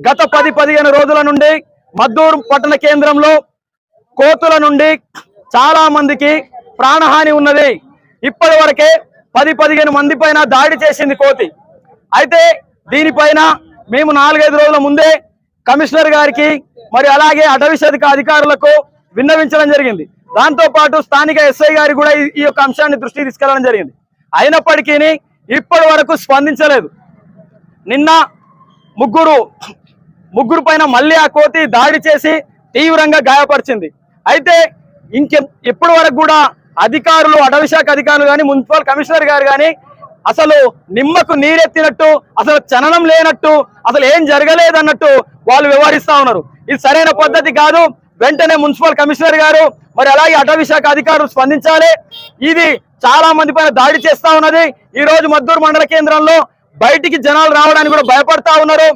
గత పది పదిహేను రోజుల నుండి మద్దూరు పట్టణ కేంద్రంలో కోతుల నుండి చాలా మందికి ప్రాణహాని ఉన్నది. ఇప్పటి వరకే పది పదిహేను మంది పైన దాడి చేసింది కోతి. అయితే దీనిపైన మేము నాలుగైదు రోజుల ముందే కమిషనర్ గారికి మరి అలాగే అటవీ శాఖ అధికారులకు విన్నవించడం జరిగింది. దాంతో పాటు స్థానిక ఎస్ఐ గారి కూడా ఈ- యొక్క అంశాన్ని దృష్టికి తీసుకెళ్ళడం జరిగింది. అయినప్పటికీ ఇప్పటి వరకు స్పందించలేదు. నిన్న ముగ్గురు ముగ్గురు పైన మళ్ళీ ఆ కోతి దాడి చేసి తీవ్రంగా గాయపరిచింది. అయితే ఇంకె ఇప్పటి వరకు కూడా అధికారులు అటవీ శాఖ అధికారులు కానీ మున్సిపల్ కమిషనర్ గారు కానీ అసలు నిమ్మకు నీరెత్తినట్టు అసలు చలనం లేనట్టు అసలు ఏం జరగలేదన్నట్టు వాళ్ళు వ్యవహరిస్తా ఉన్నారు. ఇది సరైన పద్ధతి కాదు. వెంటనే మున్సిపల్ కమిషనర్ గారు మరి అలాగే అటవీ శాఖ అధికారులు స్పందించాలి. ఇది చాలా మంది పైన దాడి చేస్తా ఉన్నది. ఈ రోజు మద్దూరు మండల కేంద్రంలో బయటికి జనాలు రావడానికి కూడా భయపడతా ఉన్నారు.